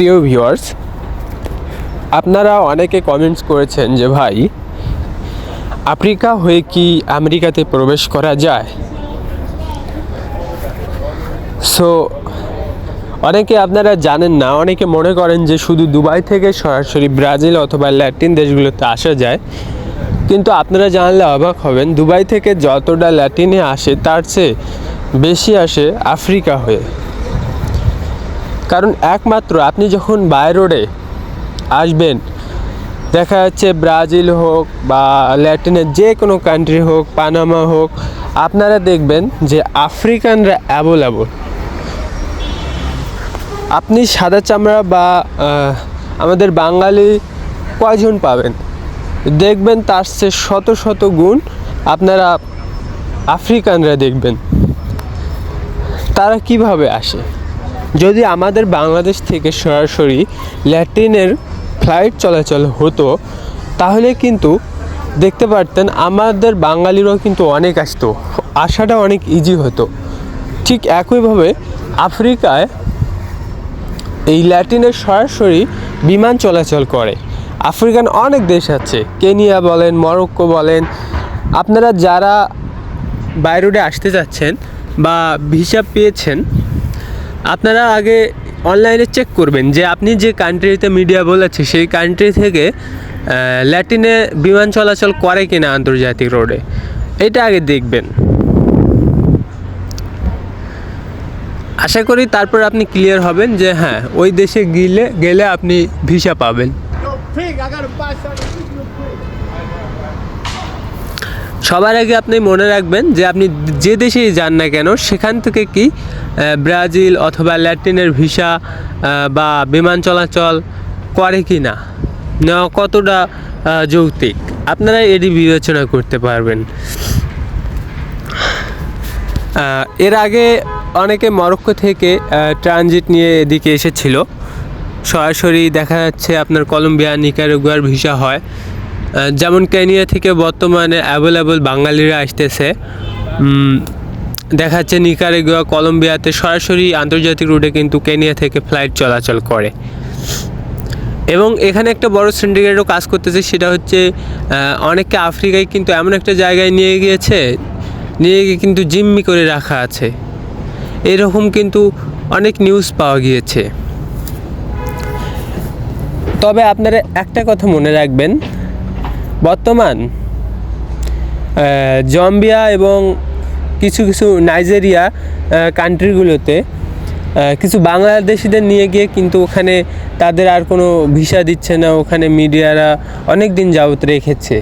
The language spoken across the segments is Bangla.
প্রিয় ভিউয়ার্স আপনারা অনেকে কমেন্টস করেছেন যে, ভাই, আফ্রিকা হয়ে কি আমেরিকাতে প্রবেশ করা যায়? সো অনেকে আপনারা জানেন না, অনেকে মনে করেন যে, শুধু দুবাই থেকে সরাসরি ব্রাজিল অথবা ল্যাটিন দেশগুলোতে আসা যায়। কিন্তু আপনারা জানলে অবাক হবেন, দুবাই থেকে যতটা ল্যাটিনে আসে, তার চেয়ে বেশি আসে আফ্রিকা হয়ে। কারণ একমাত্র আপনি যখন বাই রোডে আসবেন, দেখা যাচ্ছে ব্রাজিল হোক বা ল্যাটিনের যে কোনো কান্ট্রি হোক পানামা হোক, আপনারা দেখবেন যে আফ্রিকানরা অ্যাভেলেবল আপনি সাদা চামড়া বা আমাদের বাঙালি কয়জন পাবেন? দেখবেন তার চেয়ে শত শত গুণ আপনারা আফ্রিকানরা দেখবেন। তারা কীভাবে আসে? যদি আমাদের বাংলাদেশ থেকে সরাসরি ল্যাটিনের ফ্লাইট চলাচল হতো, তাহলে কিন্তু দেখতে পারতেন আমাদের বাঙালিরাও কিন্তু অনেক আসতো। আসাটা অনেক ইজি হতো। ঠিক একইভাবে আফ্রিকায় এই ল্যাটিনের সরাসরি বিমান চলাচল করে। আফ্রিকান অনেক দেশ আছে। কেনিয়া বলেন, মরক্কো বলেন। আপনারা যারা বাইরোডে আসতে যাচ্ছেন বা ভিসা পেয়েছেন আপনারা আগে অনলাইনে চেক করবেন যে আপনি যে কান্ট্রিতে মিডিয়া বলেছে, সেই কান্ট্রি থেকে ল্যাটিনে বিমান চলাচল করে কিনা আন্তর্জাতিক রোডে এটা আগে দেখবেন। আশা করি তারপর আপনি ক্লিয়ার হবেন যে হ্যাঁ ওই দেশে গেলে গেলে আপনি ভিসা পাবেন। সবার আগে আপনি মনে রাখবেন যে আপনি যে দেশেই যান না কেন, সেখান থেকে কি ব্রাজিল অথবা ল্যাটিনের ভিসা বা বিমান চলাচল করে কি না? কতটা যৌক্তিক? আপনারা এটি বিবেচনা করতে পারবেন। এর আগে অনেকে মরক্কো থেকে ট্রানজিট নিয়ে এদিকে এসেছিল। সরাসরি দেখা যাচ্ছে আপনার কলম্বিয়া, নিকারাগুয়ার ভিসা হয়। যেমন কেনিয়া থেকে বর্তমানে অ্যাভেলেবল বাঙালিরা আসতেছে। দেখা যাচ্ছে নিকারাগুয়া, কলম্বিয়াতে সরাসরি আন্তর্জাতিক রুটে কিন্তু কেনিয়া থেকে ফ্লাইট চলাচল করে। এবং এখানে একটা বড় সিন্ডিকেটও কাজ করতেছে, সেটা হচ্ছে অনেককে আফ্রিকায় কিন্তু এমন একটা জায়গায় নিয়ে গিয়েছে, নিয়ে গিয়ে কিন্তু জিম্মি করে রাখা আছে। এরকম কিন্তু অনেক নিউজ পাওয়া গিয়েছে। তবে আপনারা একটা কথা মনে রাখবেন বর্তমান জম্বিয়া এবং কিছু কিছু নাইজেরিয়া কান্ট্রিগুলোতে কিছু বাংলাদেশিদের নিয়ে গিয়ে কিন্তু ওখানে তাদের আর কোনো ভিসা দিচ্ছে না, ওখানে মিডিয়ারা অনেক দিন যাবত রেখেছে।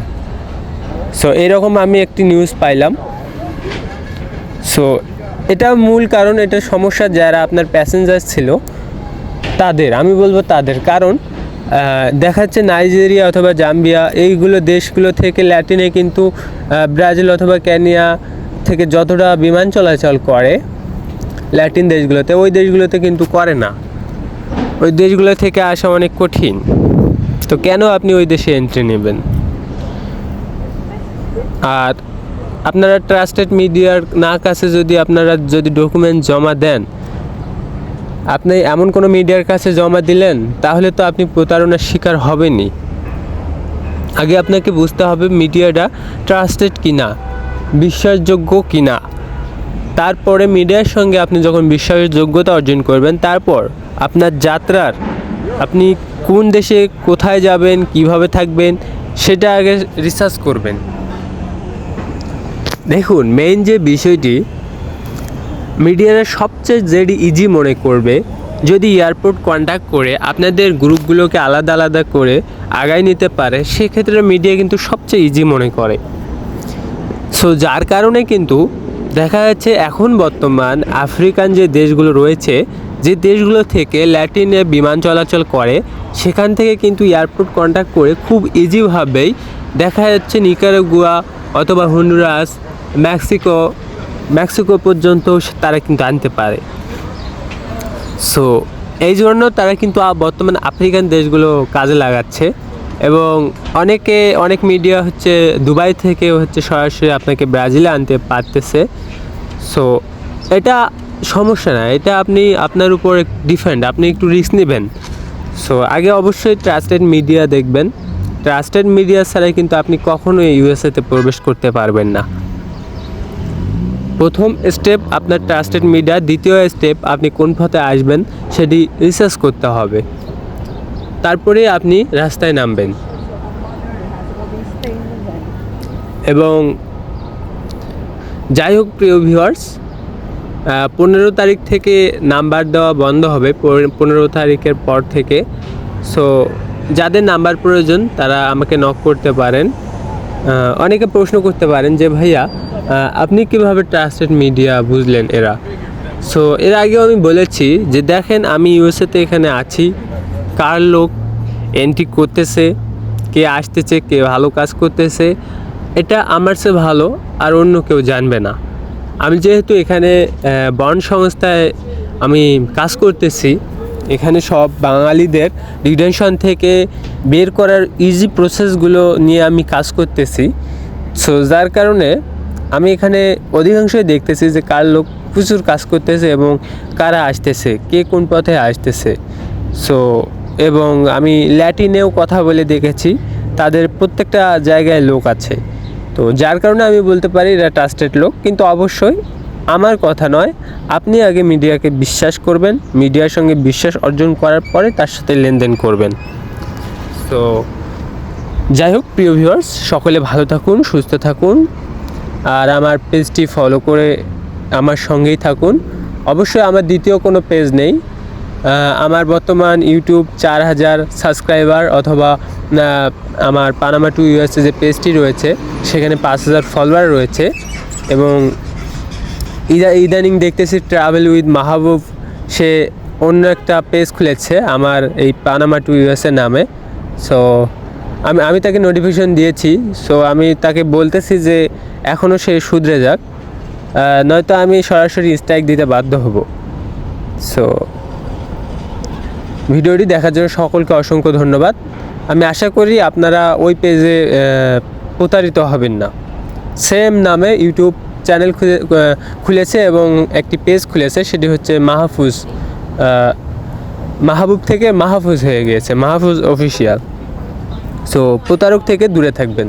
সো এরকম আমি একটি নিউজ পাইলাম। সো এটা মূল কারণ, এটা সমস্যা যারা আপনার প্যাসেঞ্জার ছিল, তাদের, আমি বলব তাদের। কারণ দেখা যাচ্ছে নাইজেরিয়া অথবা জাম্বিয়া, এইগুলো দেশগুলো থেকে ল্যাটিনে কিন্তু ব্রাজিল অথবা কেনিয়া থেকে যতটা বিমান চলাচল করে, ল্যাটিন দেশগুলোতে, ওই দেশগুলোতে কিন্তু করে না। ওই দেশগুলো থেকে আসা অনেক কঠিন। তো কেন আপনি ওই দেশে এন্ট্রি নেবেন? আর আপনারা ট্রাস্টেড মিডিয়ার না কাছে যদি আপনারা যদি ডকুমেন্ট জমা দেন আপনি এমন কোনো মিডিয়ার কাছে জমা দিলেন? তাহলে তো আপনি প্রতারণার শিকার হবেনই। আগে আপনাকে বুঝতে হবে মিডিয়াটা ট্রাস্টেড কিনা, বিশ্বাসযোগ্য কিনা। তারপরে মিডিয়ার সঙ্গে আপনি যখন বিশ্বাসের যোগ্যতা অর্জন করবেন, তারপর আপনার যাত্রার, আপনি কোন দেশে কোথায় যাবেন, কীভাবে থাকবেন, সেটা আগে রিসার্চ করবেন। দেখুন মেইন যে বিষয়টি মিডিয়ারা সবচেয়ে যেটি ইজি মনে করবে যদি এয়ারপোর্ট কন্ট্যাক্ট করে আপনাদের গ্রুপগুলোকে আলাদা আলাদা করে আগায় নিতে পারে, সেক্ষেত্রে মিডিয়া কিন্তু সবচেয়ে ইজি মনে করে। সো যার কারণে কিন্তু দেখা যাচ্ছে এখন বর্তমান আফ্রিকান যে দেশগুলো রয়েছে, যে দেশগুলো থেকে ল্যাটিনে বিমান চলাচল করে, সেখান থেকে কিন্তু এয়ারপোর্ট কন্ট্যাক্ট করে খুব ইজিভাবেই দেখা যাচ্ছে নিকারাগুয়া অথবা হন্ডুরাস, মেক্সিকো মেক্সিকো পর্যন্ত তারা কিন্তু আনতে পারে। সো এই জন্য তারা কিন্তু বর্তমান আফ্রিকান দেশগুলো কাজে লাগাচ্ছে এবং অনেকে, অনেক মিডিয়া হচ্ছে দুবাই থেকে হচ্ছে সরাসরি আপনাকে ব্রাজিলে আনতে পারতেছে। সো এটা সমস্যা না, এটা আপনি আপনার উপর ডিফেন্ড আপনি একটু রিস্ক নেবেন। সো আগে অবশ্যই ট্রাস্টেড মিডিয়া দেখবেন। ট্রাস্টেড মিডিয়া ছাড়াই কিন্তু আপনি কখনোই ইউএসএতে প্রবেশ করতে পারবেন না। প্রথম স্টেপ আপনার ট্রাস্টেড মিডিয়া দ্বিতীয় স্টেপ আপনি কোন পথে আসবেন সেটি রিসার্চ করতে হবে। তারপরে আপনি রাস্তায় নামবেন। এবং যাই হোক প্রিয় ভিউয়ার্স পনেরো তারিখ থেকে নাম্বার দেওয়া বন্ধ হবে পনেরো তারিখের পর থেকে। সো যাদের নাম্বার প্রয়োজন তারা আমাকে নক করতে পারেন। অনেকে প্রশ্ন করতে পারেন যে, ভাইয়া আপনি কীভাবে ট্রাস্টেড মিডিয়া বুঝলেন এরা? সো এর আগেও আমি বলেছি যে দেখেন, আমি ইউএসএতে এখানে আছি। কার লোক এন্ট্রি করতেছে? কে আসতেছে? কে ভালো কাজ করতেছে? এটা আমার চেয়ে ভালো, আর অন্য কেউ জানবে না। আমি যেহেতু এখানে বন সংস্থায় আমি কাজ করতেছি, এখানে সব বাঙালিদের ডিটেনশন থেকে বের করার ইজি প্রসেসগুলো নিয়ে আমি কাজ করতেছি। সো যার কারণে আমি এখানে অধিকাংশই দেখতেছি যে কার লোক প্রচুর কাজ করতেছে এবং কারা আসতেছে, কে কোন পথে আসতেছে। সো এবং আমি ল্যাটিনেও কথা বলে দেখেছি, তাদের প্রত্যেকটা জায়গায় লোক আছে। তো যার কারণে আমি বলতে পারি এরা ট্রাস্টেড লোক, কিন্তু অবশ্যই আমার কথা নয়, আপনি আগে মিডিয়াকে বিশ্বাস করবেন, মিডিয়ার সঙ্গে বিশ্বাস অর্জন করার পরে তার সাথে লেনদেন করবেন। তো যাই হোক, প্রিয় ভিউয়ার্স সকলে ভালো থাকুন, সুস্থ থাকুন আর আমার পেজটি ফলো করে আমার সঙ্গেই থাকুন। অবশ্যই আমার দ্বিতীয় কোনো পেজ নেই। আমার বর্তমান ইউটিউব চার হাজার সাবস্ক্রাইবার অথবা আমার পানামা টু ইউএসএ যে পেজটি রয়েছে, সেখানে পাঁচ হাজার ফলোয়ার রয়েছে এবং ইদা, ইদানিং দেখতেছি ট্রাভেল উইথ মাহবুব, সে অন্য একটা পেজ খুলেছে আমার এই পানামা টু ইউএসএ নামে। সো আমি আমি তাকে নোটিফিকেশন দিয়েছি। সো আমি তাকে বলতেছি যে এখনও সে শুধরে যাক। নয়তো আমি সরাসরি স্ট্রাইক দিতে বাধ্য হব। সো ভিডিওটি দেখার জন্য সকলকে অসংখ্য ধন্যবাদ। আমি আশা করি আপনারা ওই পেজে প্রতারিত হবেন না। সেম নামে ইউটিউব চ্যানেল খুলে খুলেছে এবং একটি পেজ খুলেছে, সেটি হচ্ছে মাহফুজ মাহবুব থেকে মাহফুজ হয়ে গিয়েছে, মাহফুজ অফিসিয়াল সো প্রতারক থেকে দূরে থাকবেন।